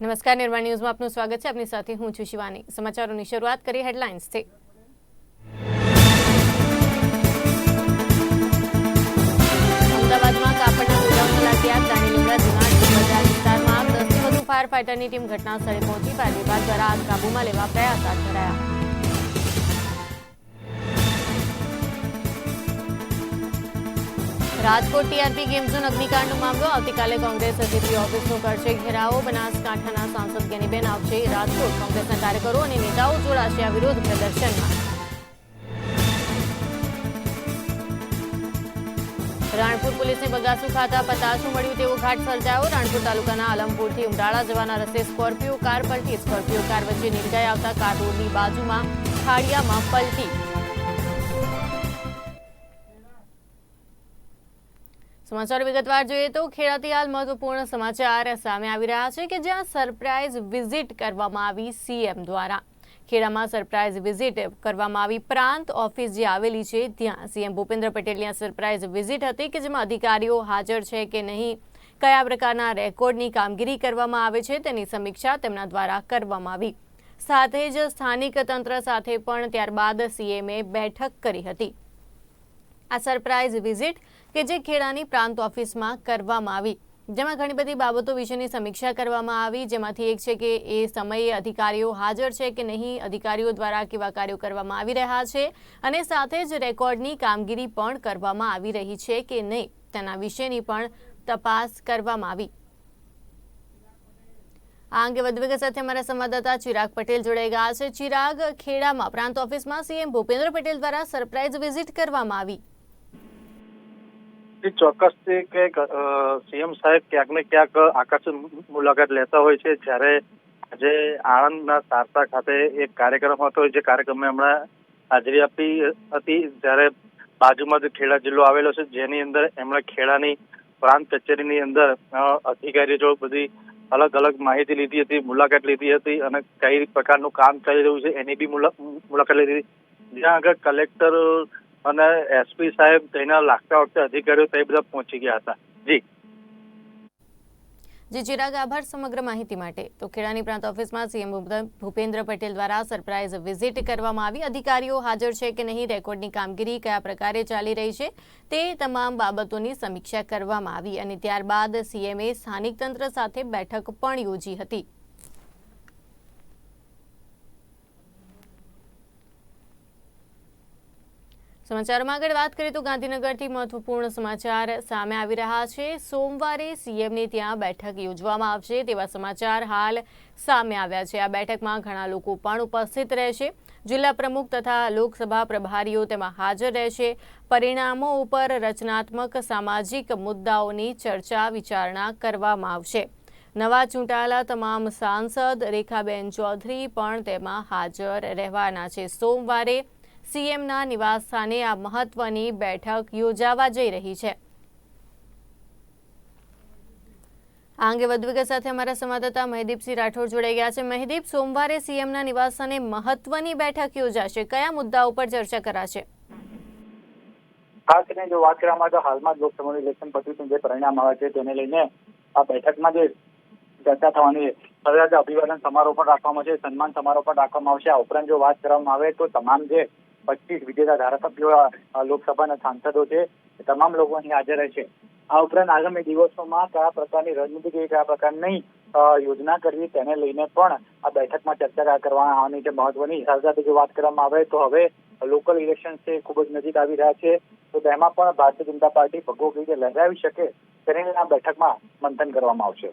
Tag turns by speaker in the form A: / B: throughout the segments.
A: નમસ્કાર નિર્માણ ન્યૂઝમાં આપનું સ્વાગત છે. આપની સાથે હું છું શિવાની. સમાચારોની શરૂઆત કરી હેડલાઇન્સથી અમદાવાદમાં કાપડના ગોડાઉન મુલાકાત દાણીલીમડા ફાયર ફાઇટરની ટીમ ઘટના સ્થળે પહોંચી. ફાયર વિભાગ દ્વારા આગ કાબૂમાં લેવા પ્રયાસ હાથ ધરાયા. રાજકોટ ટીઆરપી ગેમ ઝોન અગ્નિકાંડનો મામલો આવતીકાલે કોંગ્રેસ સીપી ઓફિસનો કરશે ઘેરાવો. બનાસકાંઠાના સાંસદ ગેનીબેન આવશે રાજકોટ. કોંગ્રેસના કાર્યકરો અને નેતાઓ જોડાશે આ વિરોધ પ્રદર્શનમાં. રાણપુર પોલીસને બગાસુ ખાતા પતાસું મળ્યું તેવો ઘાટ સર્જાયો. રાણપુર તાલુકાના આલમપુરથી ઉમરાળા જવાના રસ્તે સ્કોર્પિયો કાર પલટી. સ્કોર્પિયો કાર વચ્ચે નીરગાઈ આવતા કાર રોડની બાજુમાં ખાડિયામાં પલટી. સમાચાર વિગતવાર જોઈએ તો ખેડાથી હાલ મહત્વપૂર્ણ સમાચાર સામે આવી રહ્યા છે કે જ્યાં સરપ્રાઇઝ વિઝિટ કરવામાં આવી સીએમ દ્વારા. ખેડામાં સરપ્રાઇઝ વિઝિટ કરવામાં આવી પ્રાંત ઓફિસ જે આવેલી છે ત્યાં સીએમ ભૂપેન્દ્ર પટેલની આ સરપ્રાઇઝ વિઝિટ હતી કે જેમાં અધિકારીઓ હાજર છે કે નહીં, કયા પ્રકારના રેકોર્ડની કામગીરી કરવામાં આવે છે તેની સમીક્ષા તેમના દ્વારા કરવામાં આવી. સાથે જ સ્થાનિક તંત્ર સાથે પણ ત્યારબાદ સીએમએ બેઠક કરી હતી. આ સરપ્રાઇઝ વિઝિટ કે જે ખેડાની પ્રાંત ઓફિસમાં કરવામાં આવી. જેમાં ઘણી બધી બાબતો વિશેની સમીક્ષા કરવામાં આવી. જેમાંથી એક છે કે એ સમયે અધિકારીઓ હાજર છે કે નહીં, અધિકારીઓ દ્વારા કેવા કાર્યો કરવામાં આવી રહ્યા છે અને સાથે જ રેકોર્ડની કામગીરી પણ કરવામાં આવી રહી છે કે નહીં, તેના વિશેની પણ તપાસ કરવામાં આવી. આ અંગે વધુ વિગત સાથે અમારા સંવાદદાતા ચિરાગ પટેલ જોડાઈ ગયા છે. ચિરાગ, ખેડામાં પ્રાંત ઓફિસમાં સીએમ ભૂપેન્દ્ર પટેલ દ્વારા સરપ્રાઇઝ વિઝિટ કરવામાં આવી.
B: એ ચોક્કસથી કે સીએમ સાહેબ ક્યાંક ને ક્યાંક આકર્ષણ મુલાકાત લેતા હોય છે. જ્યારે આજે આણંદના સારસા ખાતે એક કાર્યક્રમ હતો, જે કાર્યક્રમે હમણાં હાજરી આપી હતી. જ્યારે બાજુમાં જ ખેડા જિલ્લો આવેલો છે, જેની અંદર એમણે ખેડાની પ્રાંત કચેરીની અંદર અધિકારીઓ જો બધી અલગ અલગ માહિતી લીધી હતી, મુલાકાત લીધી હતી અને કઈ પ્રકારનું કામ ચાલી રહ્યું છે, એની બી મુલાકાત લીધી. હતી જ્યાં આગળ કલેક્ટર અને એસપી સાહેબ તેના લાગતા વખતે અધિકારીઓ તે બધા પહોંચી ગયા હતા. જી.
A: જી, ચિરાગ, આભાર સમગ્ર માહિતી માટે. તો ખેડાની પ્રાંત ઓફિસમાં સીએમ ભૂપેન્દ્ર પટેલ દ્વારા સરપ્રાઇઝ વિઝિટ કરવામાં આવી. અધિકારીઓ હાજર છે કે નહીં, રેકોર્ડની કામગીરી કયા પ્રકારે ચાલી રહી છે, તે તમામ બાબતોની સમીક્ષા કરવામાં આવી. અને ત્યારબાદ સીએમએ સ્થાનિક તંત્ર સાથે બેઠક પણ યોજી હતી. સમાચારમાં આગળ વાત કરીએ તો ગાંધીનગરથી મહત્વપૂર્ણ સમાચાર સામે આવી રહ્યા છે. સોમવારે સીએમની ત્યાં બેઠક યોજવામાં આવશે તેવા સમાચાર હાલ સામે આવ્યા છે. આ બેઠકમાં ઘણા લોકો પણ ઉપસ્થિત રહેશે. જિલ્લા પ્રમુખ તથા લોકસભા પ્રભારીઓ તેમાં હાજર રહેશે. પરિણામો ઉપર રચનાત્મક સામાજિક મુદ્દાઓની ચર્ચા વિચારણા કરવામાં આવશે. નવા ચૂંટાયેલા તમામ સાંસદ રેખાબેન ચૌધરી પણ તેમાં હાજર રહેવાના છે. સોમવારે સીએમના નિવાસસ્થાને આ મહત્વની બેઠક યોજાવા જઈ રહી છે. આ અંગે વધુ વિગત સાથે અમારા સંવાદદાતા મહેદીપસિંહ રાઠોડ જોડાઈ ગયા છે. મહેદીપ, સોમવારે સીએમના નિવાસસ્થાને મહત્વની બેઠક યોજાશે. કયા મુદ્દા ઉપર ચર્ચા કરાશે?
C: ખાસ કરીને જો વાત કરવામાં તો હાલમાં લોકસભાનું ઇલેક્શન પત્યું જે પરિણામ આવે છે તેને લઈને આ બેઠકમાં જે ચર્ચા થવાની છે. અભિવાદન સમારોહ પણ રાખવામાં છે સન્માન સમારોહ પણ રાખવામાં આવશે. આ ઉપરાંત જો વાત કરવામાં આવે તો તમામ જે પચીસ વિજેતા ધારાસભ્યો લોકસભાના સાંસદો છે. તમામ લોકો અહીં હાજર રહેશે આ ઉપરાંત આગામી દિવસોમાં કયા પ્રકારની રણનીતિ કે કયા પ્રકારની યોજના કરવી તેને લઈને પણ આ બેઠકમાં ચર્ચા કરવામાં આવવાની છે મહત્વની સાથે સાથે જો વાત કરવામાં આવે તો હવે લોકલ ઇલેક્શન છે ખૂબ જ નજીક આવી રહ્યા છે. તો તેમાં પણ ભારતીય જનતા પાર્ટી ભગવો કઈ રીતે લહેરાવી શકે તેને આ બેઠકમાં મંથન કરવામાં આવશે.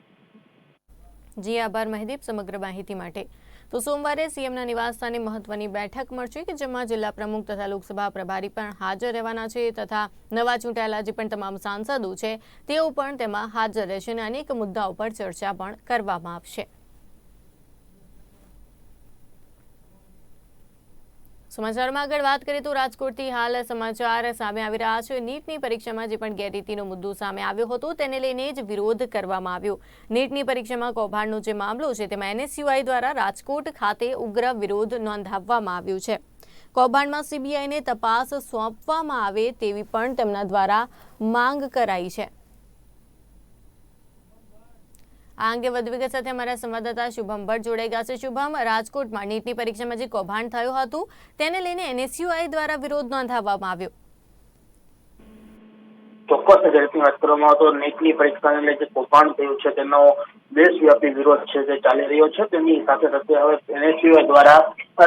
A: જી, આભાર મહેદીપ, સમગ્ર માહિતી માટે. તો સોમવારે સીએમના નિવાસસ્થાને મહત્વની બેઠક મળશે કે જેમાં જિલ્લા પ્રમુખ તથા લોકસભા પ્રભારી પણ હાજર રહેવાના છે તથા નવા ચૂંટાયેલા જે પણ તમામ સાંસદો છે, તેઓ પણ તેમાં હાજર રહેશે અને અનેક મુદ્દાઓ પર ચર્ચા પણ કરવામાં આવશે. સમાચારમાં આગળ વાત કરીએ તો રાજકોટથી હાલ સમાચાર સામે આવી રહ્યા છે. નીટની પરીક્ષામાં જે પણ ગેરરીતિનો મુદ્દો સામે આવ્યો હતો, તેને લઈને જ વિરોધ કરવામાં આવ્યો. નીટની પરીક્ષામાં કૌભાંડનો જે મામલો છે, તેમાં એનએસયુઆઈ દ્વારા રાજકોટ ખાતે ઉગ્ર વિરોધ નોંધાવવામાં આવ્યો છે. કૌભાંડમાં સીબીઆઈને તપાસ સોંપવામાં આવે તેવી પણ તેમના દ્વારા માંગ કરાઈ છે. આ અંગે વધુ વિગત સાથે અમારા સંવાદદાતા શુભમ ભટ્ટ જોડાઈ ગયા છે. શુભમ, રાજકોટમાં નીટની પરીક્ષામાં જે કૌભાંડ થયું હતું, તેને લઈને એનએસયુઆઈ દ્વારા વિરોધ નોંધાવવામાં આવ્યો.
D: ચોક્કસ ઝડપની વાત કરવામાં તો નીટની પરીક્ષાને લઈ જે કૌભાંડ થયું છે, તેનો દેશવ્યાપી વિરોધ છે જે ચાલી રહ્યો છે. તેની સાથે સાથે હવે એનએસયુઆઈ દ્વારા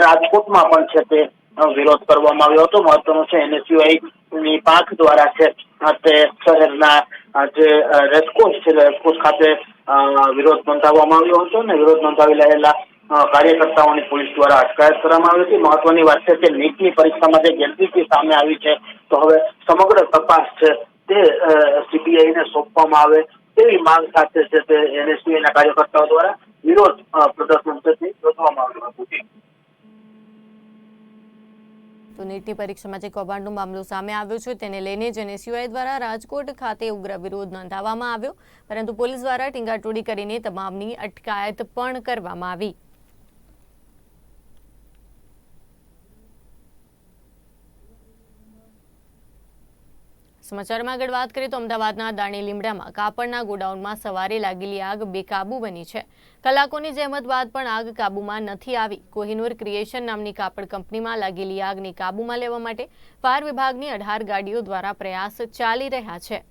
D: રાજકોટમાં પણ છે તે વિરોધ કરવામાં આવ્યો હતો. મહત્વનું છે એનએસયુઆઈ ની પાંખ દ્વારા છે તે શહેરના જે રેસકોર્સ છે, રેસકોર્સ ખાતે વિરોધ નોંધાવવામાં આવ્યો હતો અને વિરોધ નોંધાવી રહેલા કાર્યકર્તાઓની પોલીસ દ્વારા અટકાયત કરવામાં આવી હતી. મહત્વની વાત છે કે નીટની પરીક્ષામાં જે ગેરરીતિ સામે આવી છે, તો હવે સમગ્ર તપાસ છે તે સીબીઆઈને સોંપવામાં આવે તેવી માંગ સાથે છે તે એનએસયુના કાર્યકર્તાઓ દ્વારા વિરોધ પ્રદર્શન છે તે આવ્યું હતું.
A: તો નીટની પરીક્ષામાં જે કૌભાંડનો મામલો સામે આવ્યો છે, તેને લઈને જ એનએસયુઆઈ દ્વારા રાજકોટ ખાતે ઉગ્ર વિરોધ નોંધાવવામાં આવ્યો. પરંતુ પોલીસ દ્વારા ટીંગાટોડી કરીને તમામની અટકાયત પણ કરવામાં આવી. સમાચારમાં આગળ વાત કરીએ તો અમદાવાદના દાણી લીમડામાં કાપડના ગોડાઉનમાં સવારે લાગેલી આગ બેકાબુ બની છે. કલાકોની જહેમત બાદ પણ આગ કાબૂમાં નથી આવી. કોહિનૂર ક્રિએશન નામની કાપડ કંપનીમાં લાગેલી આગને કાબૂમાં લેવા માટે ફાયર વિભાગની અઢાર ગાડીઓ દ્વારા પ્રયાસ ચાલી રહ્યા છે.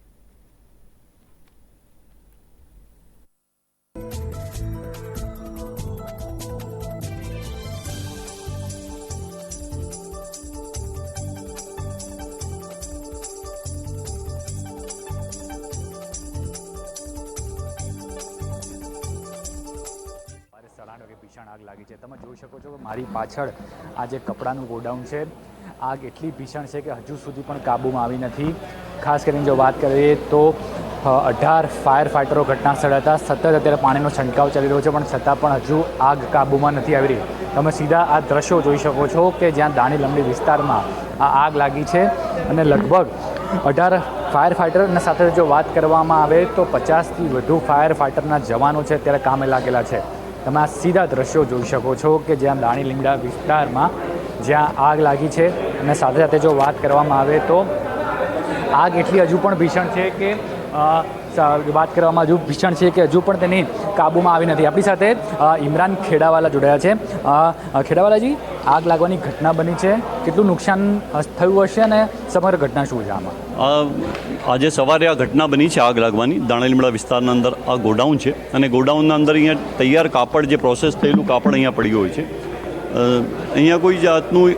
E: ભીષણ આગ લાગી છે. તમે જોઈ શકો છો કે મારી પાછળ આ જે કપડાનું ગોડાઉન છે, આગ એટલી ભીષણ છે કે હજુ સુધી પણ કાબૂમાં આવી નથી. ખાસ કરીને જો વાત કરીએ તો અઢાર ફાયર ફાઇટરો ઘટના સ્થળે હતા. સતત અત્યારે પાણીનો છંટકાવ ચાલી રહ્યો છે, પણ છતાં પણ હજુ આગ કાબૂમાં નથી આવી રહી. તમે સીધા આ દ્રશ્યો જોઈ શકો છો કે જ્યાં દાણી લંબી વિસ્તારમાં આ આગ લાગી છે અને લગભગ અઢાર ફાયર ફાઇટરના સાથે જો વાત કરવામાં આવે તો પચાસથી વધુ ફાયર ફાઇટરના જવાનો છે અત્યારે કામે લાગેલા છે. તમે આ સીધા દ્રશ્યો જોઈ શકો છો કે જ્યાં દાણી લીમડા વિસ્તારમાં જ્યાં આગ લાગી છે. અને સાથે સાથે જો વાત કરવામાં આવે તો આગ એટલી હજુ પણ ભીષણ છે કે વાત કરવામાં હજુ ભીષણ છે કે હજુ પણ તેની કાબૂમાં આવી નથી. આપણી સાથે ઇમરાન ખેડાવાલા જોડાયા છે. ખેડાવાલાજી, આગ લાગવાની ઘટના બની છે. કેટલું નુકસાન થયું હશે અને સમગ્ર ઘટના શું છે આમાં?
F: આજે સવારે આ ઘટના બની છે આગ લાગવાની. દાણેલીમડા વિસ્તારના અંદર આ ગોડાઉન છે અને ગોડાઉનના અંદર અહીંયા તૈયાર કાપડ જે પ્રોસેસ થયેલું કાપડ અહીંયા પડ્યું હોય છે. અહીંયા કોઈ જાતનું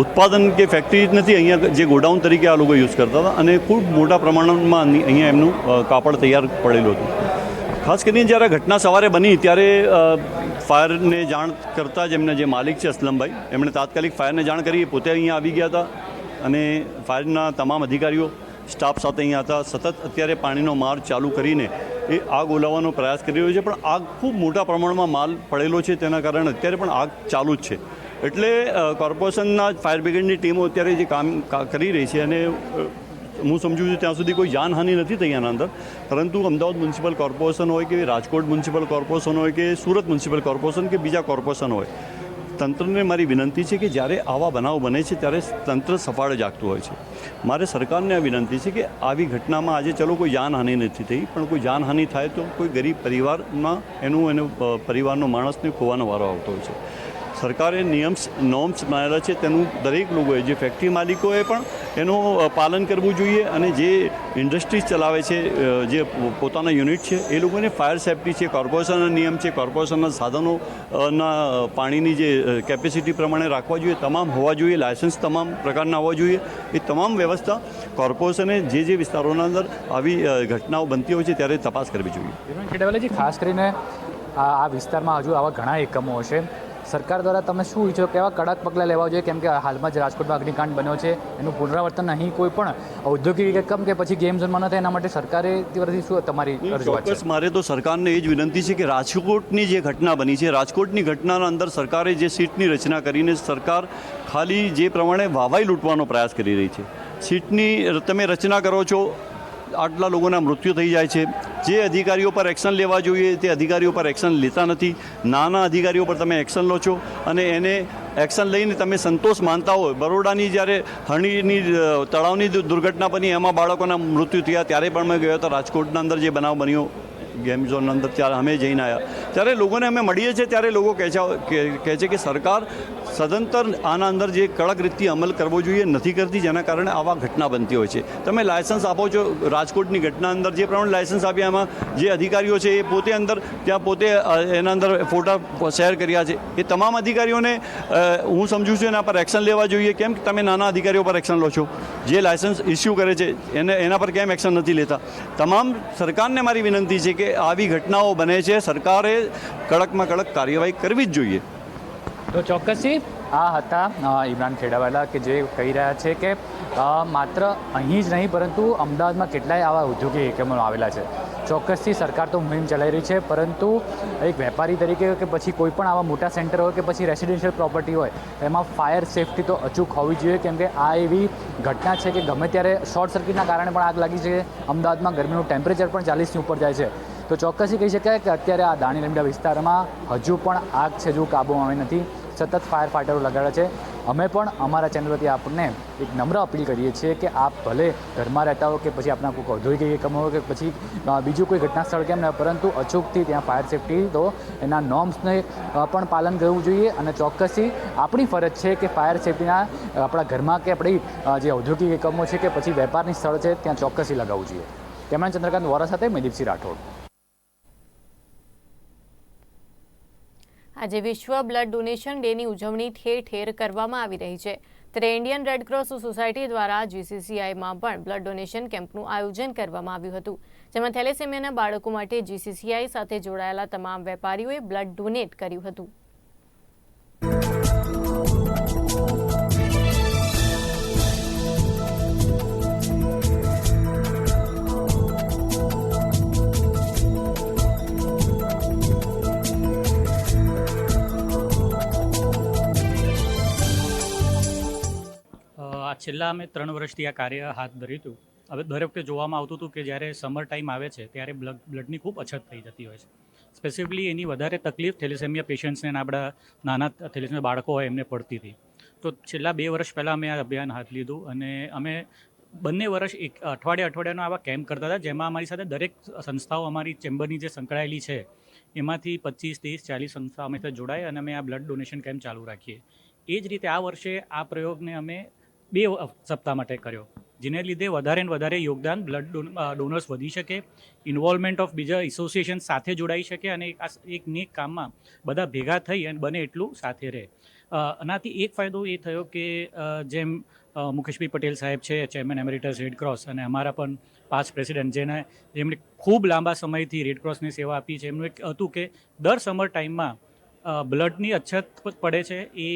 F: ઉત્પાદન કે ફેક્ટરી જ નથી, અહીંયા જે ગોડાઉન તરીકે આ લોકો યુઝ કરતા હતા અને ખૂબ મોટા પ્રમાણમાં અહીં- અહીંયા એમનું કાપડ તૈયાર પડેલું હતું. ખાસ કરીને જ્યારે ઘટના સવારે બની ત્યારે ફાયરને જાણ કરતાં જ એમના જે માલિક છે અસલમભાઈ, એમણે તાત્કાલિક ફાયરને જાણ કરી, પોતે અહીંયા આવી ગયા હતા અને ફાયરના તમામ અધિકારીઓ સ્ટાફ સાથે અહીંયા હતા. સતત અત્યારે પાણીનો માર ચાલુ કરીને એ આગ ઓલાવવાનો પ્રયાસ કરી રહ્યો છે. પણ આગ ખૂબ મોટા પ્રમાણમાં માલ પડેલો છે. તેના કારણે અત્યારે પણ આગ ચાલુ જ છે. એટલે કોર્પોરેશનના ફાયર બ્રિગેડની ટીમો અત્યારે જે કામ કરી રહી છે અને હું સમજુ છું ત્યાં સુધી કોઈ જાનહાનિ નથી થઈ એના અંદર. પરંતુ અમદાવાદ મ્યુનિસિપલ કોર્પોરેશન હોય કે રાજકોટ મ્યુનિસિપલ કોર્પોરેશન હોય કે સુરત મ્યુનિસિપલ કોર્પોરેશન કે બીજા કોર્પોરેશન હોય તંત્રને મારી વિનંતી છે કે જ્યારે આવા બનાવ બને છે, ત્યારે તંત્ર સફાળે જાગતું હોય છે. મારે સરકારને આ વિનંતી છે કે આવી ઘટનામાં આજે ચલો કોઈ જાનહાનિ નથી થઈ, પણ કોઈ જાનહાનિ થાય તો કોઈ ગરીબ પરિવારમાં એનું એનું પરિવારનો માણસને ખોવાનો વારો આવતો હોય છે. સરકારે નિયમ્સ નોર્મ્સ બનાવેલા છે, તેનું દરેક લોકોએ, જે ફેક્ટરી માલિકોએ પણ એનું પાલન કરવું જોઈએ અને જે ઇન્ડસ્ટ્રીઝ ચલાવે છે જે પોતાના યુનિટ છે, એ લોકોને ફાયર સેફટી છે, કોર્પોરેશનના નિયમ છે, કોર્પોરેશનના સાધનો ના પાણીની જે કેપેસિટી પ્રમાણે રાખવા જોઈએ, તમામ હોવા જોઈએ, લાયસન્સ તમામ પ્રકારના હોવા જોઈએ, એ તમામ વ્યવસ્થા કોર્પોરેશને જે જે વિસ્તારોના અંદર આવી ઘટનાઓ બનતી હોય છે, ત્યારે તપાસ કરવી જોઈએ.
E: ખાસ કરીને આ વિસ્તારમાં હજુ આવા ઘણા એકમો હશે. સરકાર દ્વારા તમે શું ઈચ્છો કેવા કડક પગલાં લેવા જોઈએ? કેમ કે હાલમાં જ રાજકોટમાં અગ્નિકાંડ બન્યો છે એનું પુનરાવર્તન અહીં કોઈ પણ ઔદ્યોગિક એકમ કે પછી ગેમ ઝોનમાં ન થાય એના માટે સરકારે તરફથી શું તમારી
F: ચોક્કસ મારે તો સરકારને એ જ વિનંતી છે કે રાજકોટની જે ઘટના બની છે રાજકોટની ઘટનાના અંદર સરકારે જે સીટની રચના કરીને સરકાર ખાલી જે પ્રમાણે વાવાઈ લૂંટવાનો પ્રયાસ કરી રહી છે. સીટની તમે રચના કરો છો આટલા લોકોના મૃત્યુ થઈ જાય છે. જે અધિકારીઓ પર એક્શન લેવા જોઈએ, તે અધિકારીઓ પર એક્શન લેતા નથી. નાના અધિકારીઓ પર તમે એક્શન લો છો અને એને એક્શન લઈને તમે સંતોષ માનતા હોય. બરોડાની જ્યારે હણીની તળાવની દુર્ઘટના બની, એમાં બાળકોના મૃત્યુ થયા, ત્યારે પણ મેં ગયો હતો રાજકોટના અંદર જે બનાવ બન્યો, ગેમ ઝોનના અંદર, ત્યારે અમે જઈને આવ્યા ત્યારે લોકોને અમે મળીએ છીએ, ત્યારે લોકો કહે છે કે સરકાર સદંતર આના અંદર જે કડક રીતથી અમલ કરવો જોઈએ નથી કરતી, જેના કારણે આવા ઘટના બનતી હોય છે. તમે લાયસન્સ આપો છો, રાજકોટની ઘટના અંદર જે પ્રમાણે લાયસન્સ આપ્યા, એમાં જે અધિકારીઓ છે એ પોતે અંદર, ત્યાં પોતે એના અંદર ફોટા શેર કર્યા છે. એ તમામ અધિકારીઓને હું સમજુ છું, એના પર એક્શન લેવા જોઈએ. કેમ કે તમે નાના અધિકારીઓ પર એક્શન લો છો. જે લાયસન્સ ઇસ્યુ કરે છે, એને, એના પર કેમ એક્શન નથી લેતા? તમામ સરકારને મારી વિનંતી છે કે આવી ઘટનાઓ બને છે. સરકારે કડકમાં કડક કાર્યવાહી કરવી જ જોઈએ.
E: તો ચોક્કસથી આ હતા ઇમરાન ખેડાવાલા કે જે કહી રહ્યા છે કે માત્ર અહીં જ નહીં, પરંતુ અમદાવાદમાં કેટલાય આવા ઉદ્યોગી એકમો આવેલા છે. ચોક્કસથી સરકાર તો મુહિમ ચલાવી રહી છે, પરંતુ એક વેપારી તરીકે કે પછી કોઈ પણ આવા મોટા સેન્ટર હોય કે પછી રેસિડેન્શિયલ પ્રોપર્ટી હોય, એમાં ફાયર સેફટી તો અચૂક હોવી જોઈએ, કેમ કે આ એવી ઘટના છે કે ગમે ત્યારે શોર્ટ સર્કિટના કારણે પણ આગ લાગી છે, અમદાવાદમાં ગરમીનું ટેમ્પરેચર પણ ચાલીસની ઉપર જાય છે. તો ચોક્કસથી કહી શકાય કે અત્યારે આ દાણી લીમડા વિસ્તારમાં હજુ પણ આગ છે, જો કાબૂમાં આવી નથી. સતત ફાયર ફાઇટરો લગાડ્યા છે. અમે પણ અમારા ચેનલ પરથી આપને એક નમ્ર અપીલ કરીએ છીએ કે આપ ભલે ઘરમાં રહેતા હો કે પછી આપણા કોઈ ઔદ્યોગિક એકમ હોય કે પછી બીજું કોઈ ઘટના સ્થળ કેમ ન પરંતુ અચૂકથી ત્યાં ફાયર સેફટી તો એના નોર્મ્સને પણ પાલન કરવું જોઈએ અને ચોક્કસથી આપણી ફરજ છે કે ફાયર સેફટીના આપણા ઘરમાં કે આપણી જે ઔદ્યોગિક એકમો છે કે પછી વેપારની સ્થળ છે, ત્યાં ચોક્કસથી લગાવવું જોઈએ. કેમેરા ચંદ્રકાંત વોરા સાથે મેદીપસિંહ રાઠોડ.
A: આજે વિશ્વ બ્લડ ડોનેશન ડેની ઉજવણી ઠેર ઠેર કરવામાં આવી રહી છે. ત્યારે ઇન્ડિયન રેડક્રોસ સોસાયટી દ્વારા જીસીસીઆઈમાં પણ બ્લડ ડોનેશન કેમ્પનું આયોજન કરવામાં આવ્યું હતું, જેમાં થેલેસેમિયાના બાળકો માટે જીસીસીઆઈ સાથે જોડાયેલા તમામ વેપારીઓએ બ્લડ ડોનેટ કર્યું હતું.
G: છેલ્લા અમે ત્રણ વર્ષથી આ કાર્ય હાથ ધર્યું હતું. હવે દર વખતે જોવામાં આવતું હતું કે જ્યારે સમર ટાઈમ આવે છે, ત્યારે બ્લડ બ્લડની ખૂબ અછત થઈ જતી હોય છે. સ્પેસિફિકલી એની વધારે તકલીફ થેલેસેમિયા પેશન્ટ્સને આપણા નાના થેલેસેમિયા બાળકો હોય એમને પડતી હતી. તો છેલ્લા બે વર્ષ પહેલાં અમે આ અભિયાન હાથ લીધું અને અમે બંને વર્ષ એક, અઠવાડિયે અઠવાડિયાનો આવા કેમ્પ કરતા હતા, જેમાં અમારી સાથે દરેક સંસ્થાઓ અમારી ચેમ્બરની જે સંકળાયેલી છે, એમાંથી પચીસ, ત્રીસ, ચાલીસ સંસ્થાઓ અમે સાથે જોડાય અને અમે આ બ્લડ ડોનેશન કેમ્પ ચાલુ રાખીએ. એ જ રીતે આ વર્ષે આ પ્રયોગને અમે બે સપ્તાહ માટે કર્યો, જેને લીધે વધારે ને વધારે યોગદાન બ્લડ ડોનર્સ વધી શકે ઇન્વોલ્વમેન્ટ ઓફ બીજા એસોસિએશન સાથે જોડાઈ શકે અને એક નેક કામમાં બધા ભેગા થઈ અને બને એટલું સાથે રહે. આનાથી એક ફાયદો એ થયો કે જેમ મુકેશભાઈ પટેલ સાહેબ છે ચેરમેન એમેરિટસ રેડ ક્રોસ અને અમારા પણ પાસ પ્રેસિડેન્ટ જેને જેમણે ખૂબ લાંબા સમયથી રેડ ક્રોસની સેવા આપી છે. એમનું એક હતું કે દર સમર ટાઈમમાં બ્લડની અછત પડે છે એ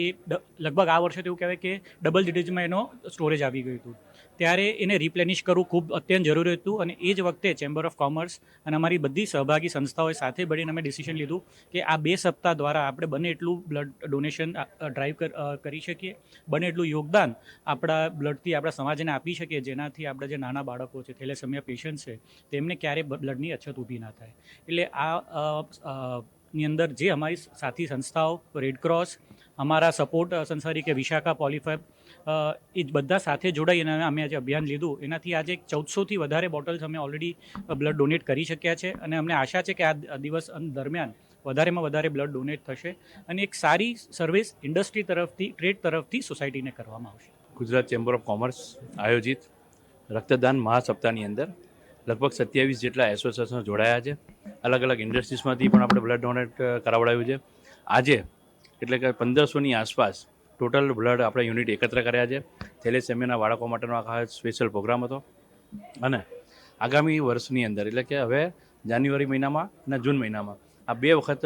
G: લગભગ આ વર્ષે એવું કહેવાય કે ડબલ ડિટેજમાં એનો સ્ટોરેજ આવી ગયું હતું. ત્યારે એને રિપ્લેનિશ કરવું ખૂબ અત્યંત જરૂરી હતું અને એ જ વખતે ચેમ્બર ઓફ કોમર્સ અને અમારી બધી સહભાગી સંસ્થાઓએ સાથે મળીને અમે ડિસિઝન લીધું કે આ બે સપ્તાહ દ્વારા આપણે બને એટલું બ્લડ ડોનેશન ડ્રાઈવ કરી શકીએ, બને એટલું યોગદાન આપણા બ્લડથી આપણા સમાજને આપી શકીએ, જેનાથી આપણા જે નાના બાળકો છે, થેલેસેમિયા પેશન્ટ છે, તેમને ક્યારેય બ્લડની અછત ઊભી ના થાય. એટલે આ ની અંદર જે અમારી સાથી સંસ્થાઓ રેડક્રોસ અમારા સપોર્ટ સંસ્થા તરીકે વિશાખા પોલીફેબ એ બધા સાથે જોડાઈ અને અમે આજે અભિયાન લીધું. એનાથી આજે ચૌદસોથી વધારે બોટલ્સ અમે ઓલરેડી બ્લડ ડોનેટ કરી શક્યા છે અને અમને આશા છે કે આ દિવસ દરમિયાન વધારેમાં વધારે બ્લડ ડોનેટ થશે અને એક સારી સર્વિસ ઇન્ડસ્ટ્રી તરફથી ટ્રેડ તરફથી સોસાયટીને કરવામાં આવશે.
H: ગુજરાત ચેમ્બર ઓફ કોમર્સ આયોજિત રક્તદાન મહાસપ્તાહની અંદર લગભગ સત્યાવીસ જેટલા એસોસિએશનો જોડાયા છે. અલગ અલગ ઇન્ડસ્ટ્રીઝમાંથી પણ આપણે બ્લડ ડોનેટ કરાવડાવ્યું છે. આજે એટલે કે પંદરસોની આસપાસ ટોટલ બ્લડ આપણે યુનિટ એકત્ર કર્યા છે. થેલેસેમિયાના બાળકો માટેનો આખા સ્પેશિયલ પ્રોગ્રામ હતો. અને આગામી વર્ષની અંદર એટલે કે હવે જાન્યુઆરી મહિનામાં અને જૂન મહિનામાં આ બે વખત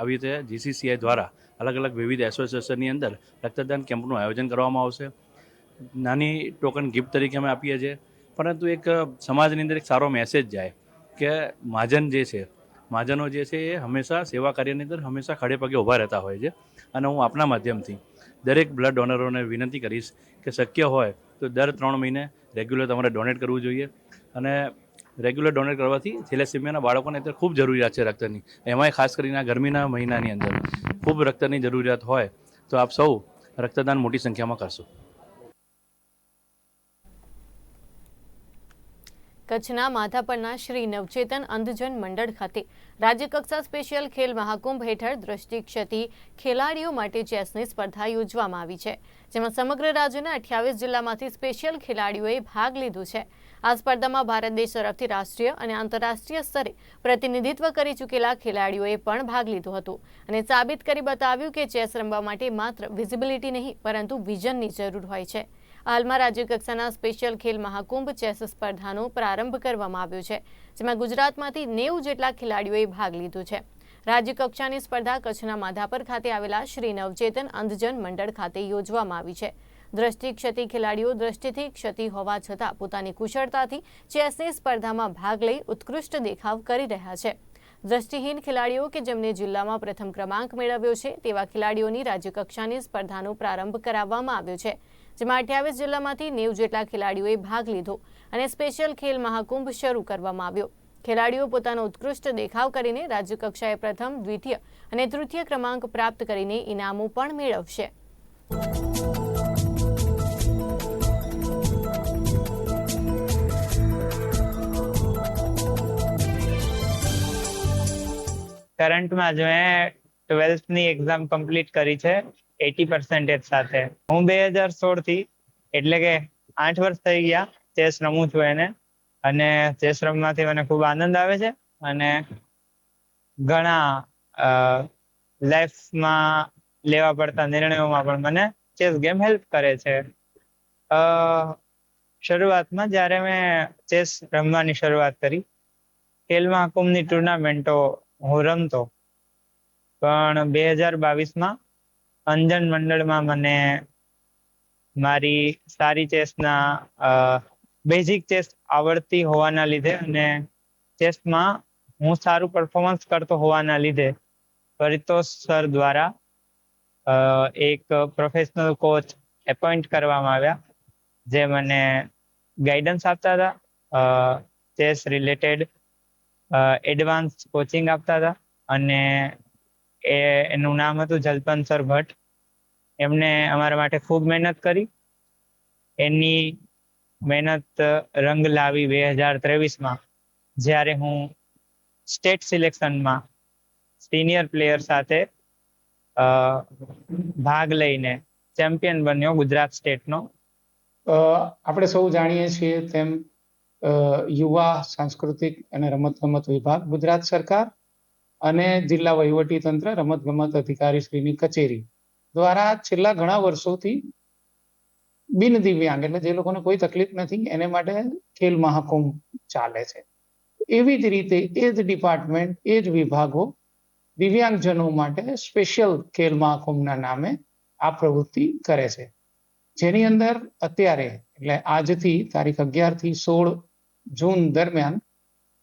H: આવી રીતે જીસીસીઆઈ દ્વારા અલગ અલગ વિવિધ એસોસિએશનની અંદર રક્તદાન કેમ્પનું આયોજન કરવામાં આવશે. નાની ટોકન ગિફ્ટ તરીકે અમે આપીએ છીએ. પરંતુ એક સમાજની અંદર એક સારો મેસેજ જાય કે મહાજન જે છે, મહાજનો જે છે એ હંમેશા સેવા કાર્યની અંદર હંમેશા ખડે પગે ઊભા રહેતા હોય છે. અને હું આપના માધ્યમથી દરેક બ્લડ ડોનરોને વિનંતી કરીશ કે શક્ય હોય તો દર ત્રણ મહિને રેગ્યુલર તમારે ડોનેટ કરવું જોઈએ. અને રેગ્યુલર ડોનેટ કરવાથી થેલેસેમિયાના બાળકોને અત્યારે ખૂબ જરૂરિયાત છે રક્તની. એમાંય ખાસ કરીને ગરમીના મહિનાની અંદર ખૂબ રક્તની જરૂરિયાત હોય તો આપ સૌ રક્તદાન મોટી સંખ્યામાં કરશો.
A: કચ્છના માધાપરના શ્રી નવચેતન અંધજન મંડળ ખાતે રાજ્યકક્ષા સ્પેશિયલ ખેલ મહાકુંભ હેઠળ દ્રષ્ટિ ક્ષતિ ખેલાડીઓ માટે ચેસની સ્પર્ધા યોજવામાં આવી છે, જેમાં સમગ્ર રાજ્યના અઠ્યાવીસ જિલ્લામાંથી સ્પેશિયલ ખેલાડીઓએ ભાગ લીધું છે. આ સ્પર્ધામાં ભારત દેશ તરફથી રાષ્ટ્રીય અને આંતરરાષ્ટ્રીય સ્તરે પ્રતિનિધિત્વ કરી ચૂકેલા ખેલાડીઓએ પણ ભાગ લીધો હતો અને સાબિત કરી બતાવ્યું કે ચેસ રમવા માટે માત્ર વિઝિબિલિટી નહીં, પરંતુ વિઝનની જરૂર હોય છે. હાલમાં રાજ્યકક્ષાના સ્પેશિયલ ખેલ મહાકુંભ ચેસ સ્પર્ધાનો પ્રારંભ કરવામાં આવ્યો છે, જેમાં ગુજરાતમાંથી નેવું જેટલા ખેલાડીઓએ ભાગ લીધો છે. રાજ્યકક્ષાની સ્પર્ધા કચ્છના માધાપર ખાતે આવેલા શ્રી નવચેતન અંધજન મંડળ ખાતે યોજવામાં આવી છે. દ્રષ્ટિ ક્ષતિ ખેલાડીઓ દ્રષ્ટિથી ક્ષતિ હોવા છતાં પોતાની કુશળતાથી ચેસની સ્પર્ધામાં ભાગ લઈ ઉત્કૃષ્ટ દેખાવ કરી રહ્યા છે. દ્રષ્ટિહીન ખેલાડીઓ કે જેમને જિલ્લામાં પ્રથમ ક્રમાંક મેળવ્યો છે, તેવા ખેલાડીઓની રાજ્યકક્ષાની સ્પર્ધાનો પ્રારંભ કરાવવામાં આવ્યો છે. જેમાં અઠ્યાવીસ જિલ્લામાંથી નેવ જેટલા ખેલાડીઓએ ભાગ લીધો અને સ્પેશિયલ ખેલ મહાકુંભ શરૂ કરવામાં આવ્યો. ખેલાડીઓ પોતાનો ઉત્કૃષ્ટ દેખાવ કરીને રાજ્યકક્ષાએ પ્રથમ, દ્વિતીય અને તૃતીય ક્રમાંક પ્રાપ્ત કરીને ઇનામો પણ મેળવશે.
I: કરંટમાં જો મેં ટ્વેલ્થની એક્ઝામ કમ્પ્લીટ કરી છે. એટી પર્સન્ટેજ સાથે. હું બે હજાર સોળથી એટલે કે આઠ વર્ષ થઈ ગયા ચેસ રમું છું એને. અને ચેસ રમવાથી મને ખૂબ આનંદ આવે છે અને ઘણા લાઈફમાં લેવા પડતા નિર્ણયોમાં પણ મને ચેસ ગેમ હેલ્પ કરે છે. શરૂઆતમાં જ્યારે મેં ચેસ રમવાની શરૂઆત કરી ખેલ મહાકુંભની ટુર્નામેન્ટો હું રમતો. પણ બે હજાર બાવીસમાં અંજન મંડળમાં મને મારી સારી ચેસના બેઝિક ચેસ આવડતી હોવાના લીધે અને ચેસમાં હું સારું પરફોર્મન્સ કરતો હોવાના લીધે પરિતોષ સર દ્વારા એક પ્રોફેશનલ કોચ એપોઇન્ટ કરવામાં આવ્યા, જે મને ગાઈડન્સ આપતા હતા ચેસ રિલેટેડ એડવાન્સ કોચિંગ આપતા હતા અને એ એનું નામ હતું જલપન સર ભટ્ટ. એમને અમારા માટે ખૂબ મહેનત કરી. એની મહેનત રંગ લાવી બે હજાર ત્રેવીસમાં, જ્યારે હું સ્ટેટ સિલેક્શનમાં સિનિયર પ્લેયર સાથે ભાગ લઈને ચેમ્પિયન બન્યો ગુજરાત સ્ટેટનો.
J: આપણે સૌ જાણીએ છીએ તેમ યુવા, સાંસ્કૃતિક અને રમતગમત વિભાગ ગુજરાત સરકાર અને જિલ્લા વહીવટી તંત્ર, રમતગમત અધિકારી શ્રીની કચેરી દ્વારા છેલ્લા ઘણા વર્ષોથી બિન દિવ્યાંગ એટલે જે લોકોને કોઈ તકલીફ નથી, એને માટે ખેલ મહાકુંભ ચાલે છે. એવી જ રીતે એ જ ડિપાર્ટમેન્ટ, એ જ વિભાગો દિવ્યાંગજનો માટે સ્પેશિયલ ખેલ મહાકુંભના નામે આ પ્રવૃત્તિ કરે છે. જેની અંદર અત્યારે, એટલે આજથી તારીખ અગિયારથી સોળ જૂન દરમિયાન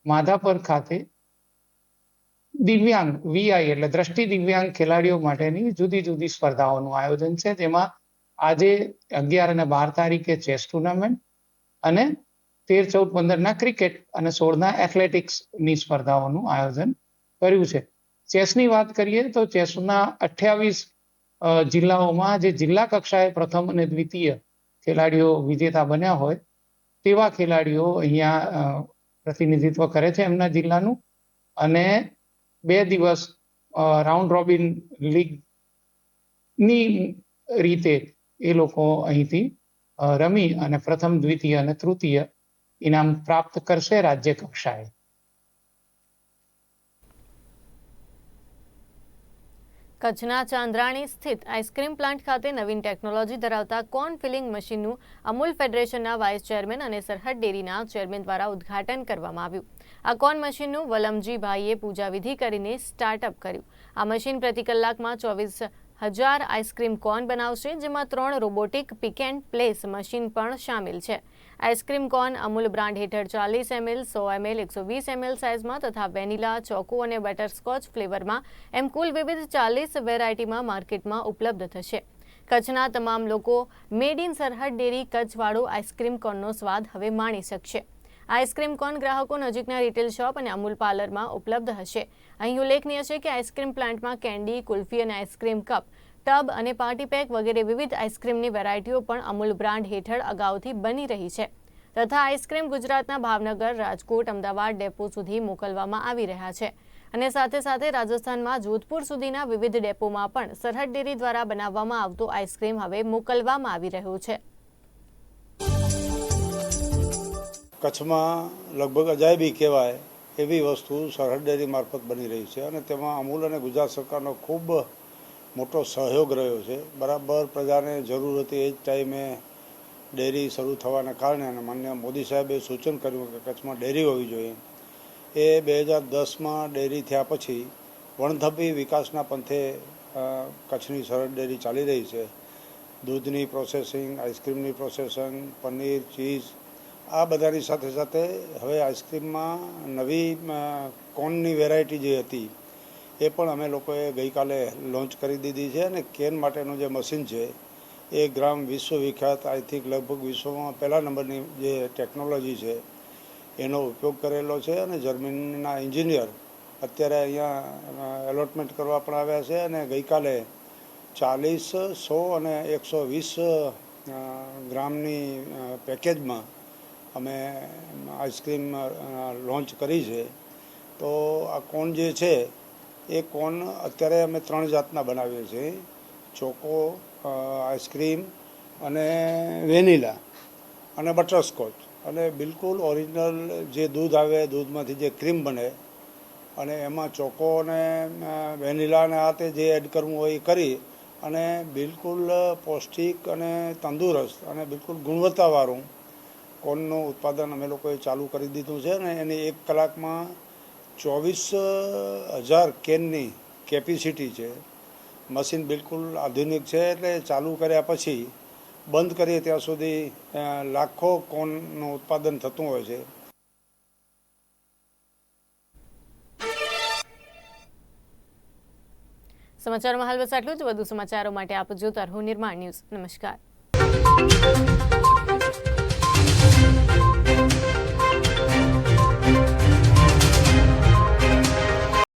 J: માધાપર ખાતે દિવ્યાંગ વીઆઈ એટલે દ્રષ્ટિ દિવ્યાંગ ખેલાડીઓ માટેની જુદી જુદી સ્પર્ધાઓનું આયોજન છે. જેમાં આજે અગિયાર અને બાર તારીખે ચેસ ટુર્નામેન્ટ અને તેર, ચૌદ, પંદરના ક્રિકેટ અને સોળના એથ્લેટિક્સની સ્પર્ધાઓનું આયોજન કર્યું છે. ચેસની વાત કરીએ તો ચેસના અઠ્યાવીસ જિલ્લાઓમાં જે જિલ્લા કક્ષાએ પ્રથમ અને દ્વિતીય ખેલાડીઓ વિજેતા બન્યા હોય તેવા ખેલાડીઓ અહીંયા પ્રતિનિધિત્વ કરે છે એમના જિલ્લાનું. અને બે દિવસ રાઉન્ડ રોબિન લીગની રીતે એ લોકો અહીંથી રમી અને પ્રથમ, દ્વિતીય અને તૃતીય ઇનામ પ્રાપ્ત કરશે રાજ્ય કક્ષાએ.
A: કચ્છના ચાંદ્રાણી સ્થિત આઈસ્ક્રીમ પ્લાન્ટ ખાતે નવીન ટેકનોલોજી ધરાવતા કોર્ન ફિલિંગ મશીનનું અમૂલ ફેડરેશનના વાઇસ ચેરમેન અને સરહદ ડેરીના ચેરમેન દ્વારા ઉદ્ઘાટન કરવામાં આવ્યું. આ કોન મશીનનું? વલમજીભાઈએ પૂજાવિધિ કરીને સ્ટાર્ટઅપ કર્યું. આ મશીન પ્રતિ કલાકમાં ચોવીસ હજાર આઈસ્ક્રીમ કોન બનાવશે, જેમાં ત્રણ robotic pick and place machine પણ સામેલ છે. આઈસ્ક્રીમ કોન અમૂલ બ્રાન્ડ હેઠળ ચાલીસ એમએલ, સો એમએલ, એકસો વીસ એમએલ સાઇઝમાં તથા વેનીલા, ચોકો અને બટરસ્કોચ ફ્લેવરમાં એમ કુલ વિવિધ ચાલીસ વેરાયટીમાં માર્કેટમાં ઉપલબ્ધ થશે. કચ્છના તમામ લોકો મેડ ઇન સરહદ ડેરી કચ્છવાળો આઈસ્ક્રીમ કોર્નનો સ્વાદ હવે માણી શકશે. આઈસ્ક્રીમ કોન ગ્રાહકો નજીકના રિટેલ શોપ અને અમૂલ પાર્લરમાં ઉપલબ્ધ હશે. અહીં ઉલ્લેખનીય છે કે આઈસ્ક્રીમ પ્લાન્ટમાં કેન્ડી, કુલ્ફી અને આઈસ્ક્રીમ કપ, ટબ અને પાર્ટી પેક વગેરે વિવિધ આઈસ્ક્રીમની વેરાયટીઓ પણ અમૂલ બ્રાન્ડ હેઠળ અગાઉથી બની રહી છે. તથા આઈસ્ક્રીમ ગુજરાતના ભાવનગર, રાજકોટ, અમદાવાદ, ડેપો સુધી મોકલવામાં આવી રહ્યા છે. અને સાથે સાથે રાજસ્થાનમાં જોધપુર સુધીના વિવિધ ડેપોમાં પણ સરહદ ડેરી દ્વારા બનાવવામાં આવતો આઈસ્ક્રીમ હવે મોકલવામાં આવી રહ્યો છે.
K: કચ્છમાં લગભગ અજાયબી કહેવાય એવી વસ્તુ સરહદ ડેરી મારફત બની રહી છે અને તેમાં અમૂલ અને ગુજરાત સરકારનો ખૂબ મોટો સહયોગ રહ્યો છે. બરાબર પ્રજાને જરૂર હતી એ જ ટાઈમે ડેરી શરૂ થવાના કારણે અને માન્ય મોદી સાહેબે સૂચન કર્યું કે કચ્છમાં ડેરી હોવી જોઈએ. એ બે હજાર દસમાં ડેરી થયા પછી વણથપી વિકાસના પંથે કચ્છની સરહદ ડેરી ચાલી રહી છે. દૂધની પ્રોસેસિંગ આઈસ્ક્રીમની પ્રોસેસિંગ પનીર ચીઝ આ બધાની સાથે સાથે હવે આઈસ્ક્રીમમાં નવી કોનની વેરાયટી જે હતી, એ પણ અમે લોકોએ ગઈકાલે લોન્ચ કરી દીધી છે અને કેન માટેનું જે મશીન છે, એ ગ્રામ વિશ્વવિખ્યાત, આઈ થિંક લગભગ વિશ્વમાં પહેલા નંબરની જે ટેકનોલોજી છે, એનો ઉપયોગ કરેલો છે અને જર્મનીના એન્જિનિયર અત્યારે અહીંયા એલોટમેન્ટ કરવા પણ આવ્યા છે અને ગઈકાલે ચાલીસ, સો અને એકસો વીસ ગ્રામની પેકેજમાં અમે આઈસ્ક્રીમ લોન્ચ કરી છે તો આ કોન જે છે એ કોન અત્યારે અમે ત્રણ જાતના બનાવીએ છીએ. ચોકો આઈસ્ક્રીમ અને વેનીલા અને બટરસ્કોચ. અને બિલકુલ ઓરિજિનલ જે દૂધ આવે દૂધમાંથી જે ક્રીમ બને અને એમાં ચોકો અને અ, વેનીલા અને આ તે જે એડ કરવું હોય એ કરી અને બિલકુલ પૌષ્ટિક અને તંદુરસ્ત અને બિલકુલ ગુણવત્તાવાળું કોનનું ઉત્પાદન અમે લોકોએ ચાલુ કરી દીધું છે અને એની એક કલાકમાં ચોવીસ હજાર કેનની કેપેસિટી છે. મશીન બિલકુલ આધુનિક છે એટલે ચાલુ કર્યા પછી બંધ કરીએ ત્યાં સુધી લાખો કોનનું ઉત્પાદન થતું હોય છે.
A: સમાચારોમાં હાલ બસ આટલું જ. વધુ સમાચારો માટે આપ જોતા રહો નિર્માણ ન્યૂઝ. નમસ્કાર.